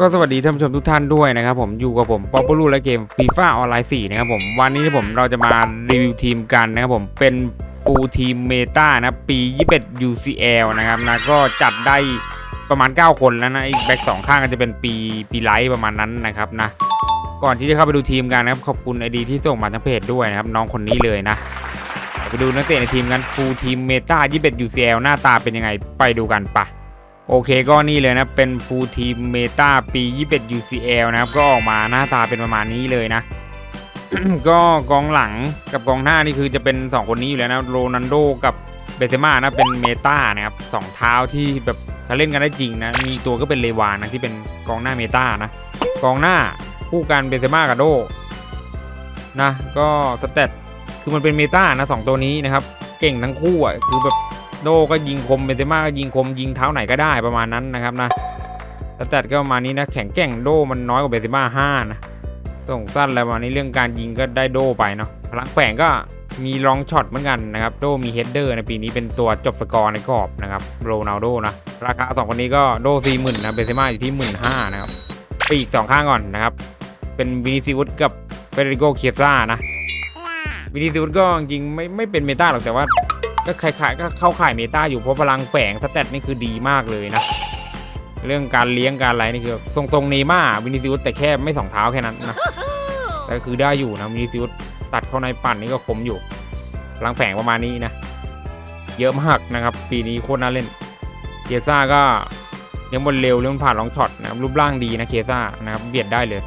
ก็สวัสดีท่านผู้ชมทุกท่านด้วยนะครับผมอยู่กับผมป๊อปปูลูและเกมฟีฟ่าออนไลน์4นะครับผมวันนี้ผมเราจะมารีวิวทีมกันนะครับผมเป็นฟูลทีมเมตานะปี 21 UCL นะครับนะก็จัดได้ประมาณ 9 คนแล้วนะอีกแบ็กสองข้างก็จะเป็นปีปีไลท์ประมาณนั้นนะครับนะก่อนที่จะเข้าไปดูทีมกันนะครับขอบคุณไอดีที่ส่งมาทางเพจด้วยนะครับน้องคนนี้เลยนะไปดูนักเตะในทีมกันฟูลทีมเมตา21 UCL หน้าตาเป็นยังไงไปดูกันปะ โอเคก็นี่เลยนะเป็นฟูลทีมเมตาปี 21 UCL นะครับ ก็ออกมาหน้าตาเป็นประมาณนี้เลยนะ ก็กองหลังกับกองหน้านี่คือจะเป็น 2 คนนี้อยู่แล้วนะโรนันโดกับเบเซม่านะเป็นเมตานะครับสองเท้าที่แบบเขาเล่นกันได้จริงนะ มีตัวก็เป็นเลวานนะที่เป็นกองหน้าเมตานะ กองหน้าคู่กันเบเซม่ากับโดนะก็สเตตคือมันเป็นเมตานะสองตัวนี้นะครับ เก่งทั้งคู่อะคือแบบ โดก็ยิงคมเบนเซม่าก็ยิงคมยิงเท้าไหนก็ได้ประมาณนั้นนะครับนะสแตทก็ประมาณนี้นะแข็งแกร่งโดมันน้อยกว่าเบนเซม่าห้านะส่งสั้นอะไรประมาณนี้เรื่องการยิงก็ได้โดไปเนาะพลังแฝงก็มีลองช็อตเหมือนกันนะครับ โดมีเฮดเดอร์ในปีนี้เป็นตัวจบสกอร์ในกรอบนะครับโรนัลโดนะ ราคาสองคนนี้ก็โดสี่หมื่นนะเบนเซม่าอยู่ที่หมื่นห้านะครับไปอีกสองข้างก่อนนะครับ เป็นวินิซิอุสกับเฟเดริโกเคียซ่านะวินิซิอุสก็จริงไม่ไม่เป็นเมตาหรอกแต่ว่า ก็คล้ายๆก็เข้าข่ายเมตาอยู่เพราะพลังแฝงสแตทนี่คือดีมากเลยนะ เรื่องการเลี้ยงการอะไรนี่คือทรงๆเนม่าวินิซิอุสแต่แค่ไม่สองเท้าแค่นั้นนะแต่คือได้อยู่นะวินิซิอุสตัดเข้าในปั่นนี่ก็คมอยู่พลังแฝงประมาณนี้นะ เยอะมากนะครับ ปีนี้โคตรน่าเล่นเคซ่าก็เลี้ยงบอลเร็วเลี้ยงผ่านลองช็อตนะครับรูปร่างดีนะเคซ่านะครับเบียดได้เลย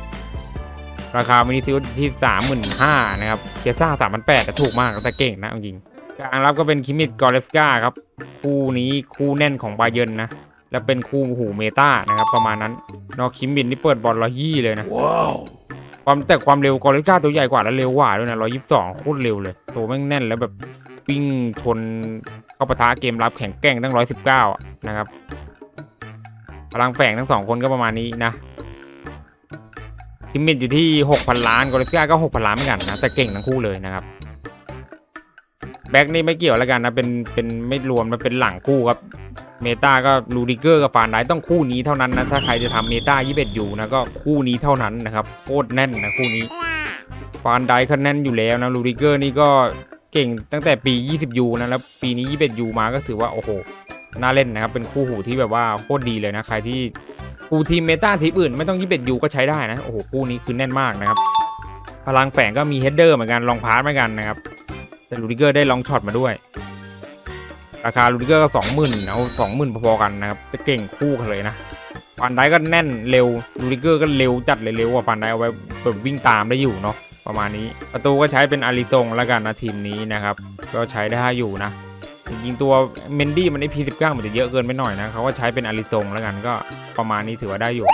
ราคาวินิซิอุสที่สามหมื่นห้านะครับเคซ่าสามพันแปดแต่ถูกมากแต่เก่งนะเอาจริง กลางรับก็เป็นคิมิดกอร์เลสกาครับ คู่นี้คู่แน่นของบาเยิร์นนะ และเป็นคู่หูเมตานะครับ ประมาณนั้นนอกคิมมิดนี่เปิดบอลร้อยยี่เลยนะความแต่ความเร็วกอร์เลสกาตัวใหญ่กว่าและเร็วกว่าด้วยนะร้อยยี่สิบสองโคตรเร็วเลย ตัวแม่งแน่นแล้วแบบวิ่งทนเข้าปะทะเกมรับแข็งแกร่งตั้งร้อยสิบเก้านะครับพลังแฝงทั้งสองคนก็ประมาณนี้นะคิมมิดอยู่ที่หกพันล้านกอร์เลสกาก็หกพันล้านเหมือนกันนะ แต่เก่งทั้งคู่เลยนะครับ แบ็กนี่ไม่เกี่ยวแล้วกันนะ เป็น เป็นไม่รวมมันเป็นหลังคู่ครับ เมตาก็ลูดิเกอร์กับฟานไดต้องคู่นี้เท่านั้นนะ ถ้าใครจะทำเมตา21อยู่นะก็คู่นี้เท่านั้นนะครับ โคตรแน่นนะคู่นี้ ฟานไดเขาแน่นอยู่แล้วนะลูดิเกอร์นี่ก็เก่งตั้งแต่ปี 20ยูนะ แล้วปีนี้ 21ยูมาก็ถือว่าโอ้โห น่าเล่นนะครับ เป็นคู่หูที่แบบว่าโคตรดีเลยนะ ใครที่คู่ทีมเมตาทีมอื่นไม่ต้อง 21ยูก็ใช้ได้นะ โอ้โห คู่นี้คือแน่นมากนะครับ พลังแฝงก็มีเฮดเดอร์เหมือนกัน ลองพาร์ทเหมือนกันนะครับ แต่ลูดิเกอร์ได้ลองช็อตมาด้วย ราคาลูดิเกอร์ก็สองหมื่นเอาสองหมื่นพอๆกันนะครับจะเก่งคู่กันเลยนะฟันได้ก็แน่นเร็วลูดิเกอร์ก็เร็วจัดเลยเร็วกว่าฟันไดเอาไว้แบบวิ่งตามได้อยู่เนาะประมาณนี้ ประตูก็ใช้เป็นอาริตงแล้วกันนะทีมนี้นะครับ ก็ใช้ได้อยู่นะจริงๆตัวเมนดี้มันไอพีสิบเก้ามันจะเยอะเกินไปหน่อยนะเขาก็ใช้เป็นอาริตงแล้วกันก็ประมาณนี้ถือว่าได้อยู่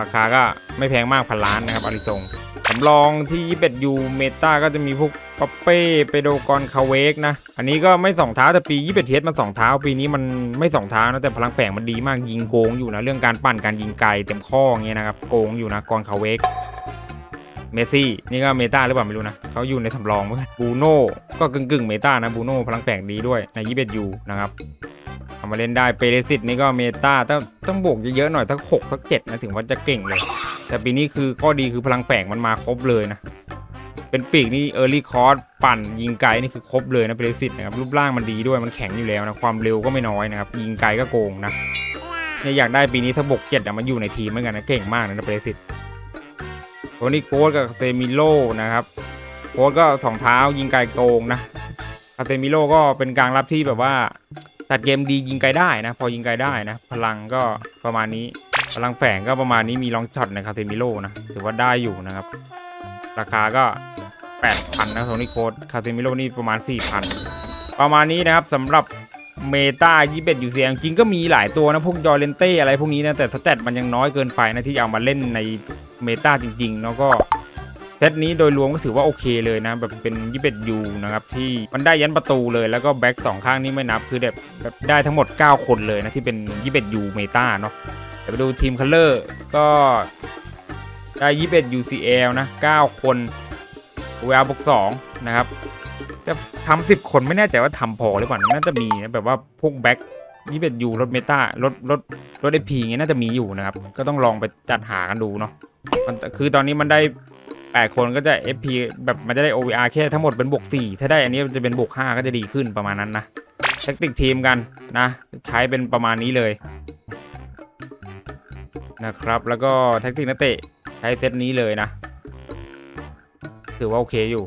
ราคาก็ไม่แพงมากพันล้านนะครับอาริตงสำรองที่ 21ยูเมตาก็จะมีพวกปัปเป้เปโดกอนคาเวกนะ อันนี้ก็ไม่สองเท้าแต่ปี 21เทสมันสองเท้า ปีนี้มันไม่สองเท้านะแต่พลังแฝงมันดีมากยิงโกงอยู่นะ เรื่องการปั่นการยิงไกลเต็มข้อเงี้ยนะครับ โกงอยู่นะกอนคาเวกเมซี่นี่ก็เมตาหรือเปล่าไม่รู้นะเขาอยู่ในสำรองเหมือนกันบูโน่ก็กึ่งกึ่งๆเมตานะบูโน่พลังแฝงดีด้วยใน 21ยูนะครับ เอามาเล่นได้เปเรสิตนี่ก็เมตาต้องต้องบวกเยอะๆหน่อยสักหกสักเจ็ดนะถึงว่าจะเก่งเลย แต่ปีนี้คือข้อดีคือพลังแฝงมันมาครบเลยนะ เป็นปีกนี่เออร์ลี่คอร์สปั่นยิงไกลนี่คือครบเลยนะเบรสิตนะครับรูปร่างมันดีด้วยมันแข็งอยู่แล้วนะความเร็วก็ไม่น้อยนะครับยิงไกลก็โกงนะเนี่ยอยากได้ปีนี้ถ้าบกเจ็ดอะมันอยู่ในทีมเหมือนกันนะเก่งมากนะเบรสิตตัวนี้โค้ดกับเซมิโลนะครับโค้ดก็สองเท้ายิงไกลโกงนะคาเซมิโลก็เป็นกลางรับที่แบบว่า ตัดเกมดียิงไกลได้นะ พอยิงไกลได้นะ พลังก็ประมาณนี้ พลังแฝงก็ประมาณนี้มีลองช็อตในคาเซมิโลนะถือว่าได้อยู่นะครับ ราคาก็ 8,000นะโทนี่โคดคาเซมิโลนี่ประมาณ 4,000 ประมาณนี้นะครับสำหรับเมตา21ยูเซียจริงก็มีหลายตัวนะ พวกยอร์เลนเต้อะไรพวกนี้นะ แต่สเตตมันยังน้อยเกินไปนะ ที่เอามาเล่นในเมตาจริงๆ แล้วก็ ซตนี้โดยรวมก็ถือว่าโอเคเลยนะ แบบเป็น21ยูนะครับที่มันได้ยันประตูเลยแล้วก็แบ็กสองข้างนี่ไม่นับคือแบบแบบได้ทั้งหมด 9 คนเลยนะที่เป็น21ยูเมตาเนาะเดี๋ยวไปดูทีมคัลเลอร์ก็ได้21 UCL นะ 9 คนเวลบวก2นะครับจะทำ10คนไม่แน่ใจว่าทำพอหรือเปล่าน่าจะมีนะแบบว่าพวกแบ็คยี่สิบยูรถเมตารถรถรถไอพีเงี้ยน่าจะมีอยู่นะครับ ก็ต้องลองไปจัดหากันดูเนาะมันคือตอนนี้มันได้ แปดคนก็จะ FP แบบมันจะได้ OVR แค่ทั้งหมดเป็นบวกสี่ถ้าได้อันนี้มันจะเป็นบวกห้าก็จะดีขึ้นประมาณนั้นนะแท็กติกทีมกันนะ ใช้เป็นประมาณนี้เลยนะครับ แล้วก็แท็กติกนักเตะใช้เซตนี้เลยนะ ถือว่าโอเคอยู่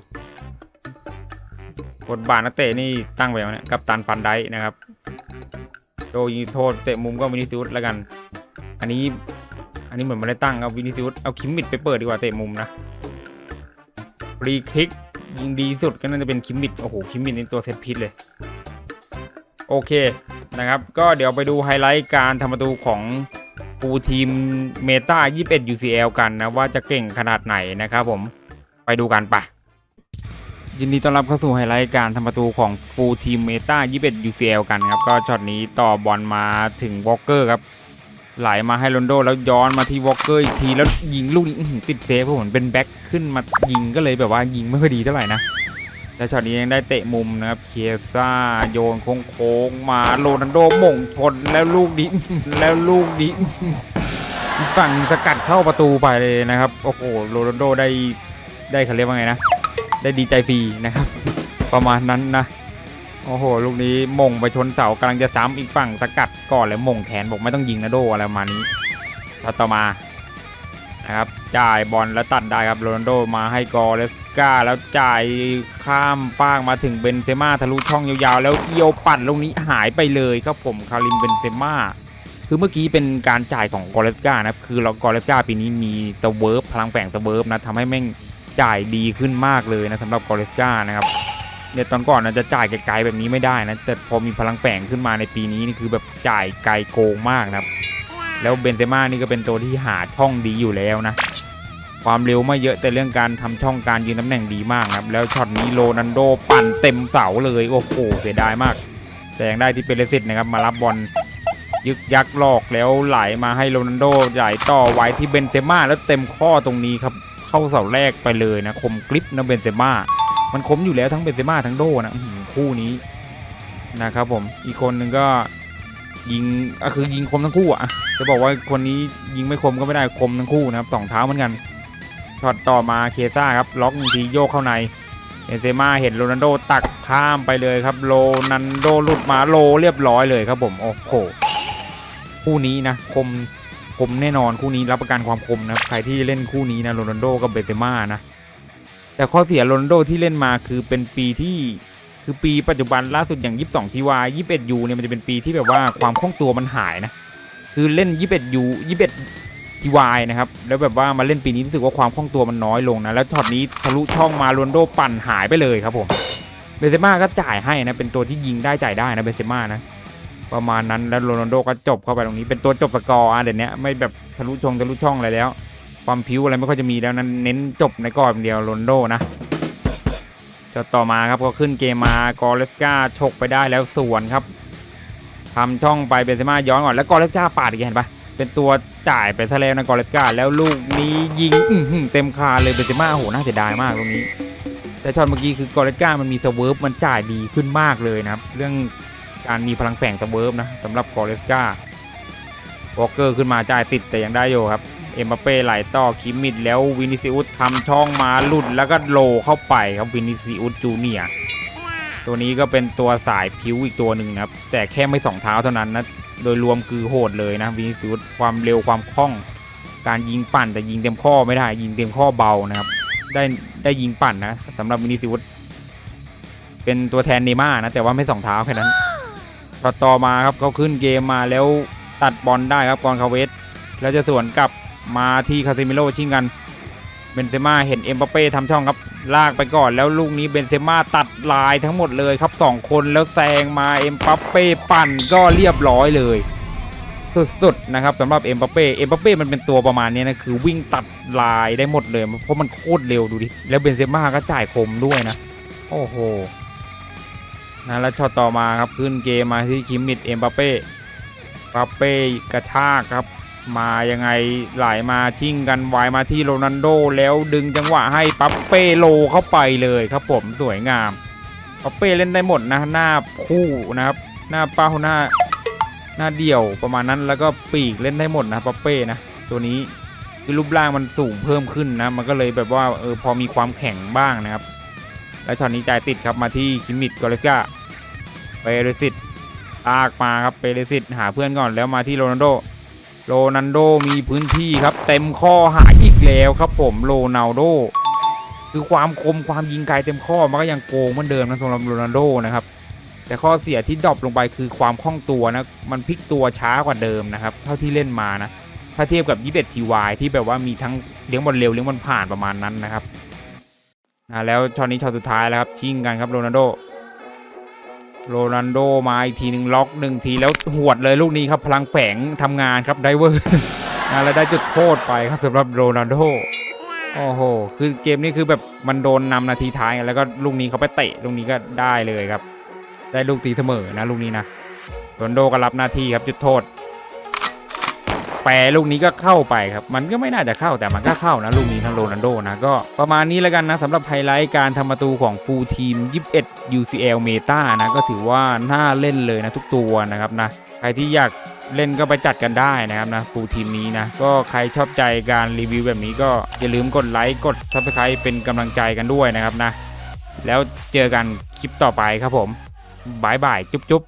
บทบาทนักเตะนี่ตั้งไปแล้วเนี่ยกับตันฟันไดนะครับโดยิงโทษเตะมุมก็วินิซิอุสแล้วกัน อันนี้อันนี้เหมือนไม่ได้ตั้งเอาวินิซิอุสเอาคิมมิดไปเปิดดีกว่าเตะมุมนะ รีคลิก ยิงดีสุดก็น่าจะเป็นคิมมิดโอ้โหคิมมิดในตัวเซตพิษเลย โอเคนะครับ ก็เดี๋ยวไปดูไฮไลท์การทำประตูของปูทีมเมตา21 UCL กันนะ ว่าจะเก่งขนาดไหนนะครับผมไปดูกันปะยินดีต้อนรับเข้าสู่ไฮไลท์การทำประตูของฟูทีมเมตา21 UCL กันครับ ก็ช็อตนี้ต่อบอลมาถึงวอลเกอร์ครับ ไหลมาให้โรนโดแล้วย้อนมาที่วอลเกอร์อีกทีแล้วยิงลูกนี้ติดเซฟเพราะผมเป็นแบ็คขึ้นมายิงก็เลยแบบว่ายิงไม่ค่อยดีเท่าไหร่นะแล้วช็อตนี้ยังได้เตะมุมนะครับเคียซ่าโยนโค้งมาโรนัลโดม่งชนแล้วลูกนี้แล้วลูกนี้ฝั่งสกัดเข้าประตูไปเลยนะครับโอ้โหโรนัลโดได้ได้เขาเรียกว่าไงนะ ได้ดีใจฟรีนะครับ ประมาณนั้นนะ โอ้โห ลูกนี้ม่งไปชนเสากำลังจะซ้ำอีกฝั่งสกัดก่อนเลยหม่งแขนบอกไม่ต้องยิงนะโดอะไรมานี้ต่อต่อมานะครับจ่ายบอลแล้วตัดได้ครับโรนัลโดมาให้กอเลสกาแล้วจ่ายข้ามฟากมาถึงเบนเซม่าทะลุช่องยาวๆ แล้วเอียวปั่นลูกนี้หายไปเลยครับผมคาริมเบนเซม่าคือเมื่อกี้เป็นการจ่ายของกอเลสกานะครับคือเรากอเลสกาปีนี้มีตะเวิร์ฟพลังแฝงตะเวิร์ฟนะทำให้แม่งจ่ายดีขึ้นมากเลยนะสำหรับกอเลสกานะครับ เนี่ยตอนก่อนนะจะจ่ายไกลๆแบบนี้ไม่ได้นะแต่พอมีพลังแฝงขึ้นมาในปีนี้นี่คือแบบจ่ายไกลโกงมากนะครับ แล้วเบนเซม่านี่ก็เป็นตัวที่หาช่องดีอยู่แล้วนะ ความเร็วไม่เยอะแต่เรื่องการทำช่องการยืนตำแหน่งดีมากครับแล้วช็อตนี้โรนันโดปั่นเต็มเสาเลยโอ้โหเสียดายมากแต่ยังได้ที่เปเรสิตนะครับมารับบอลยึกยักลอกแล้วไหลมาให้โรนันโดใหญ่ต่อไว้ที่เบนเซม่าแล้วเต็มข้อตรงนี้ครับเข้าเสาแรกไปเลยนะคมกริปนะเบนเซม่า มันคมอยู่แล้วทั้งเบนเซม่าทั้งโดนะคู่นี้นะครับผมอีกคนหนึ่งก็ยิงก็คือยิงคมทั้งคู่อะจะบอกว่าคนนี้ยิงไม่คมก็ไม่ได้คมทั้งคู่นะครับสองเท้าเหมือนกันช็อตต่อมาเคซ่าครับล็อกหนึ่งทีโยกเข้าในเบนเซม่าเห็นโรนัลโดตักข้ามไปเลยครับโรนัลโดหลุดมาโลเรียบร้อยเลยครับผมโอ้โหคู่นี้นะคมคมแน่นอนคู่นี้รับประกันความคมนะครับใครที่เล่นคู่นี้นะโรนัลโดกับเบนเซม่านะ แต่ข้อเสียโรนโดที่เล่นมาคือเป็นปีที่คือปีปัจจุบันล่าสุดอย่าง 22ทีวา21ยูเนี่ยมันจะเป็นปีที่แบบว่าความคล่องตัวมันหายนะ คือเล่น 21ยู21ทีวายนะครับ แล้วแบบว่ามาเล่นปีนี้รู้สึกว่าความคล่องตัวมันน้อยลงนะ แล้วช็อตนี้ทะลุช่องมาโรนโดปั่นหายไปเลยครับผมเบนเซม่าก็จ่ายให้นะ เป็นตัวที่ยิงได้จ่ายได้นะเบนเซม่านะ ประมาณนั้นแล้วโรนัลโดก็จบเข้าไปตรงนี้ เป็นตัวจบสกอร์อะเดี๋ยวนี้ไม่แบบทะลุช่องทะลุช่องอะไรแล้ว ความพิ้วอะไรไม่ค่อยจะมีแล้วนั้นเน้นจบในกรอบเดียวโรนโดนะจต่อมาครับก็ขึ้นเกมมากอเลสกาฉกไปได้แล้วสวนครับทำช่องไปเบนเซม่าย้อนก่อนแล้วกอเลสกาปาดอีกเห็นปะเป็นตัวจ่ายไปซะแล้วนะกอเลสกาแล้วลูกนี้ยิงเต็มคาเลยเบนเซม่าโหน่าเสียดายมากตรงนี้ แต่ช็อตเมื่อกี้คือกอเลสกามันมีสเวิร์ฟมันจ่ายดีขึ้นมากเลยนะครับ เรื่องการมีพลังแฝงสเวิร์ฟนะสำหรับกอเลสกาวอลเกอร์ขึ้นมาจ่ายติดแต่ยังได้อยู่ครับ เอ็มบัปเป้ไหลต่อคิมมิดแล้ววินิซิอุสทำช่องมาหลุดแล้วก็โลเข้าไปครับวินิซิอุสจูเนียตัวนี้ก็เป็นตัวสายผิวอีกตัวหนึ่งนะครับ แต่แค่ไม่สองเท้าเท่านั้นนะ โดยรวมคือโหดเลยนะวินิซิอุสความเร็วความคล่อง การยิงปั่นแต่ยิงเต็มข้อไม่ได้ยิงเต็มข้อเบานะครับ ได้ได้ยิงปั่นนะสำหรับวินิซิอุสเป็นตัวแทนเนม่านะแต่ว่าไม่สองเท้าแค่นั้นต่อต่อมาครับเขาขึ้นเกมมาแล้วตัดบอลได้ครับกอนคาเวสแล้วจะสวนกลับ มาที่คาซิมิโร่ชิงกันเบนเซม่าเห็นเอ็มบัปเป้ทำช่องครับลากไปก่อนแล้วลูกนี้เบนเซม่าตัดลายทั้งหมดเลยครับ 2 คนแล้วแซงมาเอ็มบัปเป้ปั่นก็เรียบร้อยเลยสุดๆนะครับสำหรับเอ็มบัปเป้เอ็มบัปเป้มันเป็นตัวประมาณนี้นะคือวิ่งตัดลายได้หมดเลย เพราะมันโคตรเร็วดูดิแล้วเบนเซม่าก็จ่ายคมด้วยนะ โอ้โหนะแล้วช็อตต่อมาครับขึ้นเกมมาที่คิมมิดเอ็มบัปเป้บัปเป้กระชากครับ มายังไงไหลมาชิ่งกันวายมาที่โรนันโดแล้วดึงจังหวะให้ปัปเป้โลเข้าไปเลยครับผมสวยงามปัปเป้เล่นได้หมดนะหน้าคู่นะครับหน้าเป้าหน้าหน้าเดี่ยวประมาณนั้นแล้วก็ปีกเล่นได้หมดนะปอเป้นะตัวนี้คือรูปร่างมันสูงเพิ่มขึ้นนะมันก็เลยแบบว่าเออพอมีความแข็งบ้างนะครับ แล้วช็อตนี้จ่ายติดครับมาที่คิมมิดกอริกาเปเรสิตลากมาครับเปเรสิตหาเพื่อนก่อนแล้วมาที่โรนัลโด โรนัลโดมีพื้นที่ครับ เต็มข้อหาอีกแล้วครับผมโรนัลโด คือความคมความยิงไกลเต็มข้อมันก็ยังโกงเหมือนเดิมนะสำหรับโรนัลโดนะครับ แต่ข้อเสียที่ดรอปลงไปคือความคล่องตัวนะมันพลิกตัวช้ากว่าเดิมนะครับ เท่าที่เล่นมานะ ถ้าเทียบกับ 21 TY ที่แบบว่ามีทั้งเลี้ยงบอลเร็วเลี้ยงบอลผ่านประมาณนั้นนะครับนะแล้วช็อตนี้ช็อตสุดท้ายแล้วครับชิงกันครับโรนัลโด โรนัลโดมาอีกทีหนึ่งล็อกหนึ่งทีแล้วหวดเลยลูกนี้ครับพลังแฝงทำงานครับไดเวอร์นะแล้วได้จุดโทษไปครับสำหรับโรนัลโดโอ้โห คือเกมนี้คือแบบมันโดนนำนาทีท้ายแล้วก็ลูกนี้เขาไปเตะลูกนี้ก็ได้เลยครับ ได้ลูกตีเสมอนะลูกนี้นะโรนลโดก็รับหน้าที่ครับจุดโทษ แปรลูกนี้ก็เข้าไปครับ มันก็ไม่น่าจะเข้าแต่มันก็เข้านะ ลูกนี้ทางโรนัลโดนะ ก็ประมาณนี้แล้วกันนะสำหรับไฮไลท์การทำประตูของฟูลทีม 21 UCL Meta นะ ก็ถือว่าน่าเล่นเลยนะทุกตัวนะครับนะ ใครที่อยากเล่นก็ไปจัดกันได้นะครับนะฟูลทีมนี้นะ ก็ใครชอบใจการรีวิวแบบนี้ก็อย่าลืมกดไลค์กด Subscribe เป็นกำลังใจกันด้วยนะครับนะ แล้วเจอกันคลิปต่อไปครับผมบายบายจุ๊บจุ๊บ